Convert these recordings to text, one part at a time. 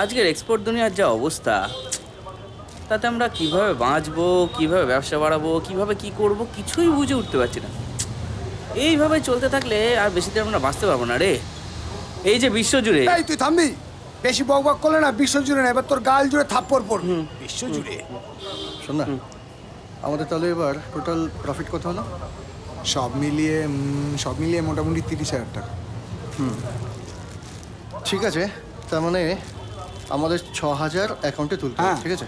আজকের এক্সপোর্ট দুনিয়ার যা অবস্থা তাতে আমরা কীভাবে বাঁচবো কীভাবে ব্যবসা বাড়াবো কীভাবে কি করব কিছুই বুঝে উঠতে পারছি না। এইভাবে চলতে থাকলে আর বেশি দিন আমরা বাঁচতে পারব না রে। এই যে বিশ্বজুড়ে এই তুই থামবি? বেশি বক বক করলে না বিশ্ব জুড়ে না এবার তোর গাল জুড়ে থাপ্পড় পড় বিশ্ব জুড়ে। শোন না আমাদের তাহলে এবার টোটাল প্রফিট কত হলো? সব মিলিয়ে সব মিলিয়ে মোটামুটি তিরিশ হাজার টাকা। হুম। ঠিক আছে তার মানে আমাদের ছ হাজার অ্যাকাউন্টে তুলতে হবে, হ্যাঁ। ঠিক আছে?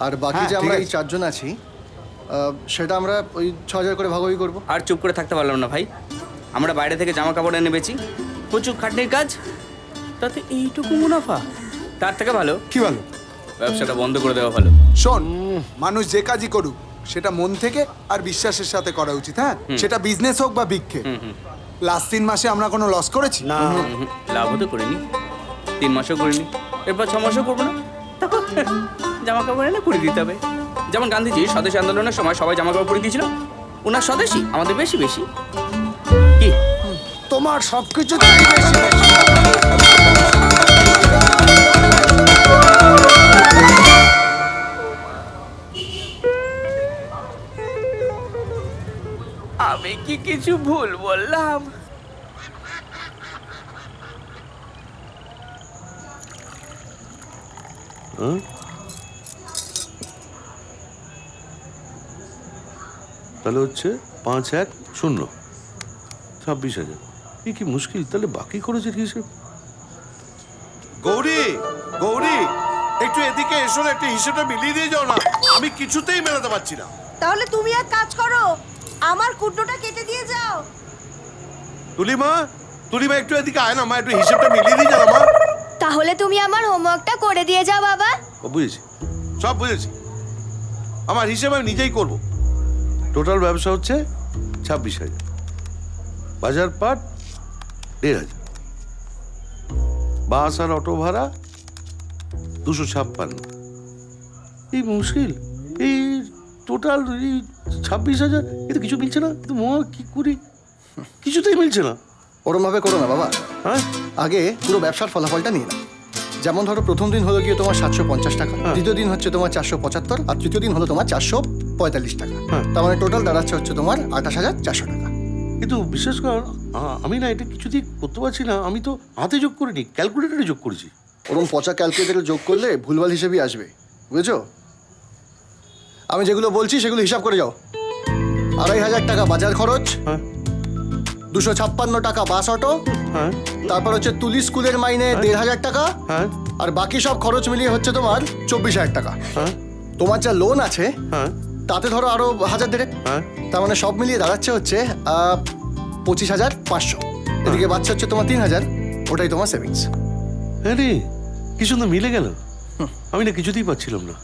আর বাকি হ্যাঁ, যে ঠিক আমরা এই আছে। চারজন আছি আহ, সেটা আমরা ওই ছ হাজার করে ভাগাভাগি করব। আর চুপ করে থাকতে পারলাম না ভাই। আমরা বাইরে থেকে জামা কাপড় এনে বেচি। প্রচুর খাটনির কাজ তাতে এইটুকু মুনাফা। তার থেকে ভালো। কি বলো ব্যবসাটা বন্ধ করে দেওয়া ভালো। শোন মানুষ যে কাজই করুক সেটা মন থেকে আর বিশ্বাসের সাথে করা উচিত হ্যাঁ? সেটা বিজনেস হোক বা বিক্ষে। লাস্ট তিন মাসে আমরা কোনো লস করেছি? না। লাভও তো করিনি। তিন মাসও করিনি। এরপর ছ মাসও করব না। তারপর জামা কাপড় এনে করে দিতে হবে। যেমন গান্ধীজি স্বদেশ আন্দোলনের সময় সবাই জামা কাপড় পরে দিয়েছিল। ওনার স্বদেশী আমাদের বেশি বেশি। কি? তোমার সব কিছু আমি কি কিছু ভুল বললাম? তাহলে হচ্ছে পাঁচ এক শূন্য। ছাব্বিশ হাজার। এ কি মুশকিল? তাহলে বাকি খরচের হিসেব? গৌরী গৌরী একটু এদিকে এসো না একটু হিসেবটা মিলিয়ে দিয়ে যাও না। আমি কিছুতেই মেলাতে পারছি না। তাহলে তুমি এক কাজ করো আমার কুট্টোটা কেটে দিয়ে যাও। তুলিমা তুলিমা একটু এদিকে আয় না মা একটু হিসেবটা মিলিয়ে দিয়ে যাও মা। তাহলে তুমি আমার হোমওয়ার্কটা করে দিয়ে যাও বাবা। ও বুঝেছি। সব বুঝেছি। আমার হিসেব আমি নিজেই করব। টোটাল ব্যবসা হচ্ছে ছাব্বিশ হাজার। বাজার পাট দেড় হাজার। বাস আর অটো ভাড়া দুশো ছাপ্পান্ন। এই মুশকিল। এই টোটাল এই ছাব্বিশ হাজার এটা কিছু মিলছে না। কিন্তু মা কি করি? কিছুতেই মিলছে না। ওরমভাবে করো না বাবা। হ্যাঁ? আগে পুরো ব্যবসার ফলাফলটা নিয়ে নাও। যেমন ধরো প্রথম দিন হলো গিয়ে তোমার সাতশো পঞ্চাশ টাকা হ্যাঁ। দ্বিতীয় দিন হচ্ছে তোমার চারশো পঁচাত্তর আর তৃতীয় দিন হলো তোমার চারশো পঁয়তাল্লিশ টাকা। হ্যাঁ। তার মানে টোটাল দাঁড়াচ্ছে হচ্ছে তোমার আঠাশ হাজার চারশো টাকা। কিন্তু বিশেষ কর আমি না এটা কিছুতেই করতে পারছি না আমি তো হাতে যোগ করিনি ক্যালকুলেটারে যোগ করেছি। ওরম পচা ক্যালকুলেটারে যোগ করলে ভুলভাল হিসেবেই আসবে বুঝেছ? আমি যেগুলো বলছি সেগুলো হিসাব করে যাও। আড়াই হাজার টাকা বাজার খরচ হ্যাঁ। দুশো ছাপ্পান্ন টাকা বাস অটো হ্যাঁ। তারপর হচ্ছে তুলি স্কুলের মাইনে দেড় হাজার টাকা হ্যাঁ। আর বাকি সব খরচ মিলিয়ে হচ্ছে তোমার চব্বিশ হাজার টাকা। হ্যাঁ। তোমার যা লোন আছে হ্যাঁ। তাতে ধরো আরও হাজার দেড়েক। হ্যাঁ। তার মানে সব মিলিয়ে দাঁড়াচ্ছে হচ্ছে পঁচিশ হাজার পাঁচশো। এদিকে বাচ্চা হচ্ছে তোমার তিন হাজার ওটাই তোমার সেভিংস হ্যাঁ রে কি সুন্দর মিলে গেল। আমি না কিছুতেই পাচ্ছিলাম না।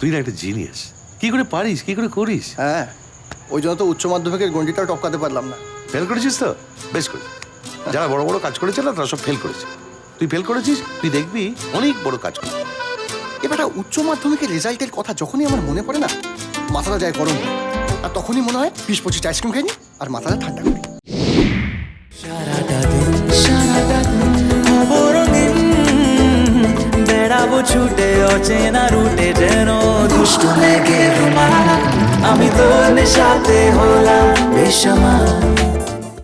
তুই না একটা জিনিয়াস কি করে পারিস কি করে করিস? হ্যাঁ ওই জন্য তো উচ্চ মাধ্যমিকের গন্ডিটাও টপকাতে পারলাম না। ফেল করেছিস তো? বেশ করে যারা বড় বড় কাজ করেছে না, তারা সব ফেল করেছে। তুই ফেল করেছিস, তুই দেখবি অনেক বড় কাজ করবি। এবার উচ্চ মাধ্যমিকের রেজাল্টের কথা যখনই আমার মনে পড়ে না, মাথাটা যায় গরম আর তখনই মনে হয়, বিশ পঁচিশ আইসক্রিম খাইনি, আর মাথাটা ঠান্ডা করি। ছুটে, অচেনা রুটে যেন দুষ্টু মেঘের আমি তোর নেশাতে হলাম বেসামাল